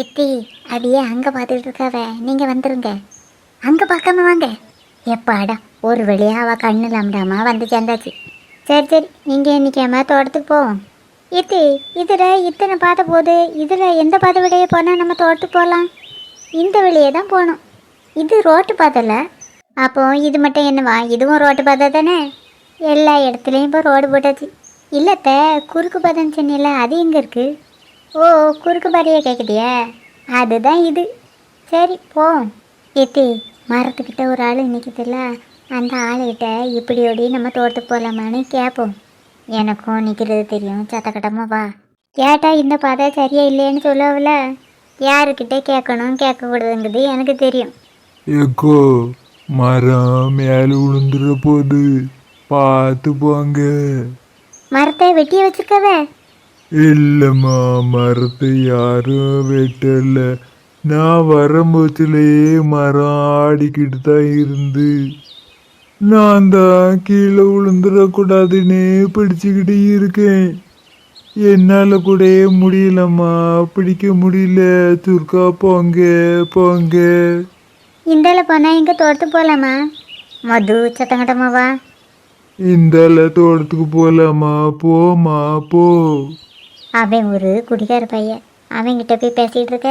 எத்தி அதையே அங்கே பார்த்துட்டு இருக்காவ. நீங்கள் வந்துருங்க. அங்கே பார்க்காம வாங்க. எப்பாடா ஒரு வழியா அவள் கண்ணு இல்லாமடாமா வந்து சேர்ந்தாச்சு சரி சரி நீங்கள் நிற்காம தோட்டத்துக்கு போவோம் இத்தி இதில் இத்தனை பாதை போகுது. இதில் எந்த பாதை வழியே போனால் நம்ம தோட்டத்துக்கு போகலாம் இந்த வழியே தான் போகணும். இது ரோட்டு பாதையில் அப்போ இது மட்டும் என்னவா? இதுவும் ரோட்டு பாதை தானே? எல்லா இடத்துலையும் இப்போ ரோடு போட்டாச்சு. இல்லத்த குறுக்கு பாதைன்னு சொன்னீல அது எங்கே இருக்குது ஓ குறுக்கு பாதையை கேட்குறியா அதுதான் இது. சரி போ. ஏத்தி மரத்துக்கிட்ட ஒரு ஆள் நிற்கிதுல்ல அந்த ஆளுகிட்ட இப்படி ஓடி நம்ம தோட்டத்துக்கு போகலாமான்னு கேட்போம் எனக்கும் நிற்கிறது தெரியும். சத்தக்கட்டமா வா. கேட்டா இந்த பாதை சரியா இல்லைன்னு சொல்லுவல யாருக்கிட்ட கேட்கணும் கேட்கக்கூடாதுங்கிறது எனக்கு தெரியும். எக்கோ மரம் மேல விழுந்துற போது பார்த்து போங்க. மரத்தை வெட்டி வச்சிருக்கவ? இல்லம்மா மரத்தை யாரும் வெட்டல. நான் வரும்போதுலயே மரம் ஆடிக்கிட்டு தான் இருந்து. நான் தான் கீழே விழுந்துடக்கூடாதுன்னு பிடிச்சுக்கிட்டு இருக்கேன். என்னால் கூட முடியலம்மா பிடிக்க முடியல. துர்கா போங்க போங்க. இந்தால போனால் இங்கே தோட்டத்துக்கு போகலாமா மது சத்தங்கட்டமா வா இந்தால தோட்டத்துக்கு போலாமா? போமா போ. அவன் ஒரு குடிகார பையன். அவன்கிட்ட போய் பேசிகிட்டு இருக்க.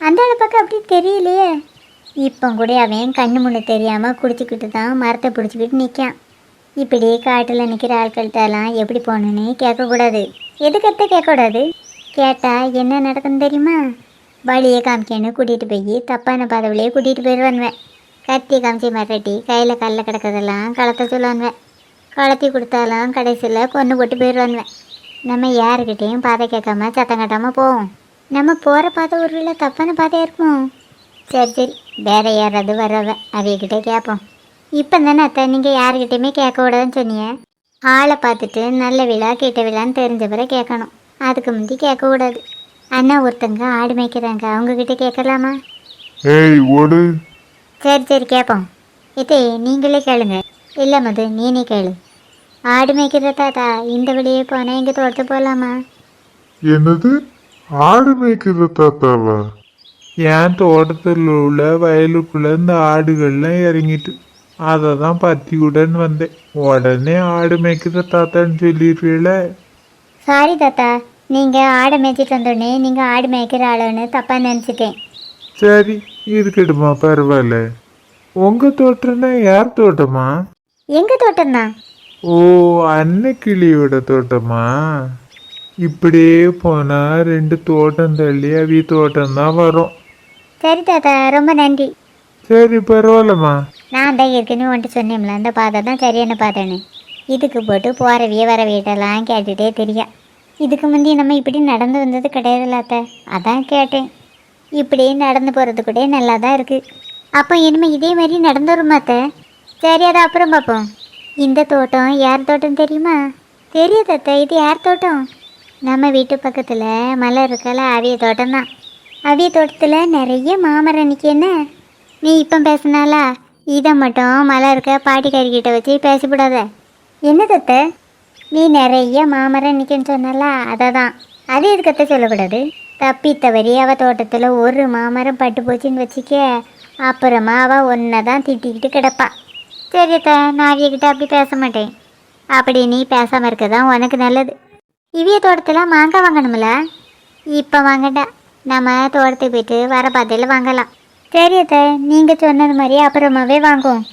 அந்த பக்கம் அப்படி தெரியலையே. இப்போ கூட அவன் கண்ணு முன்னு தெரியாமல் குடிச்சிக்கிட்டு தான் மரத்தை பிடிச்சிக்கிட்டு நிற்கான். இப்படி காட்டில் நிற்கிற ஆட்கள்கிட்டலாம் எப்படி போகணுன்னு கேட்கக்கூடாது. எதுக்கத்த கேட்கக்கூடாது? கேட்டால் என்ன நடக்குன்னு தெரியுமா? வழியை காமிக்கன்னு கூட்டிகிட்டு போய் தப்பான பதவிலேயே கூட்டிகிட்டு போயிடுவானுவேன். கத்தி காமிச்சி மிரட்டி கையில் கல்ல கிடக்கிறதெல்லாம் கலத்த சொல்லுவானுவேன். கலத்தி கொடுத்தாலும் கடைசியில் கொன்று போட்டு போயிடுவானுவேன். நம்ம யாருக்கிட்டேயும் பாதை கேட்காம சத்தம் கட்டாமல் போவோம். நம்ம போகிற பாதை ஒரு வேளை தப்பான பாதையாக இருக்கும்? சரி சரி. வேற யாராவது வர்றவ அவைகிட்ட கேட்போம் இப்போ தானே அத்தை நீங்கள் யாருக்கிட்டையுமே கேட்கக்கூடாதுன்னு சொன்னீங்க. ஆளை பார்த்துட்டு நல்ல விழா கெட்ட விழான்னு தெரிஞ்ச பிறகு கேட்கணும். அதுக்கு முந்தி கேட்கக்கூடாது. அண்ணா ஒருத்தங்க ஆடு மேய்க்கிறாங்க அவங்கக்கிட்ட கேட்கலாமா? ஏய் ஓடு. சரி சரி கேட்போம் இதே நீங்களே கேளுங்க. இல்லை மது நீனே கேளு. ஆடு மேய்க்கிற தாத்தா? இந்த வழியே போனால் இங்கே தோட்டத்து போகலாமா என்னது? ஆடு மேய்க்கிற தாத்தாவா? என் தோட்டத்தில் உள்ள வயலுக்குள்ள இந்த ஆடுகள்லாம் இறங்கிட்டு அதை தான் பத்தியுடன் வந்தேன். உடனே ஆடு மேய்க்கிற தாத்தான்னு சொல்லிடுவீல சாரி தாத்தா. நீங்கள் ஆடை மேய்ச்சிட்டு வந்தோடனே நீங்கள் ஆடு மேய்க்கிற ஆளுன்னு தப்பாக நினச்சிட்டேன். சரி இருக்கட்டுமா பரவாயில்ல. உங்க தோட்டம்னா யார் தோட்டமா? எங்கள் தோட்டம்தான்? ஓ அன்னக்கிளியோட தோட்டமா? இப்படியே போனா ரெண்டு தோட்டம் தள்ளி அவி தோட்டம் தான் வரும். சரி தாத்தா ரொம்ப நன்றி. சரி பரவாயில்லம்மா. நான் தான் ஏற்கனவே வந்துட்டு சொன்னேன்ல அந்த பாதை தான் சரியான பாதைன்னு. இதுக்கு போட்டு போகிறவிய வர வீட்டெல்லாம் கேட்டுகிட்டே தெரியும் இதுக்கு முந்தி நம்ம இப்படி நடந்து வந்தது கிடையாதுல்ல அத்தை. அதான் கேட்டேன். இப்படி நடந்து போகிறது கூட நல்லா தான் இருக்குது அப்போ இனிமேல் இதே மாதிரி நடந்து வருமா அத்தை? சரி அதை அப்புறம் பார்ப்போம். இந்த தோட்டம் யார் தோட்டம் தெரியுமா? தெரியாது அத்தை? இது யார் தோட்டம்? நம்ம வீட்டு பக்கத்தில் மலை இருக்கல அவிய தோட்டம் தான் அவிய தோட்டத்தில் நிறைய மாமரம் நிற்கன்னு நீ இப்போ பேசினாலா இதை மட்டும் மலை இருக்க பாட்டிக்காரிக்கிட்ட வச்சு பேசிவிடாத. என்ன தத்த நீ நிறைய மாமரம் நிற்கன்னு சொன்னாலா அதை தான் அது எதுக்கத்த சொல்லக்கூடாது? தப்பி தவறி அவள் தோட்டத்தில் ஒரு மாமரம் பட்டு போச்சுன்னு வச்சுக்க அப்புறமா அவள் ஒன்றை தான் திட்டிக்கிட்டு கிடப்பா. சரி அத்தை நான் அவியக்கிட்ட அப்படி பேச மாட்டேன். அப்படி நீ பேசாமல் இருக்க தான் உனக்கு நல்லது. இவிய தோட்டத்தில் மாங்காய் வாங்கணும்ல? இப்போ வாங்கடா நம்ம தோட்டத்துக்கு போயிட்டு வர பாதையில் வாங்கலாம். சரி அத்தை நீங்கள் சொன்னது மாதிரி அப்புறமாவே வாங்குவோம்.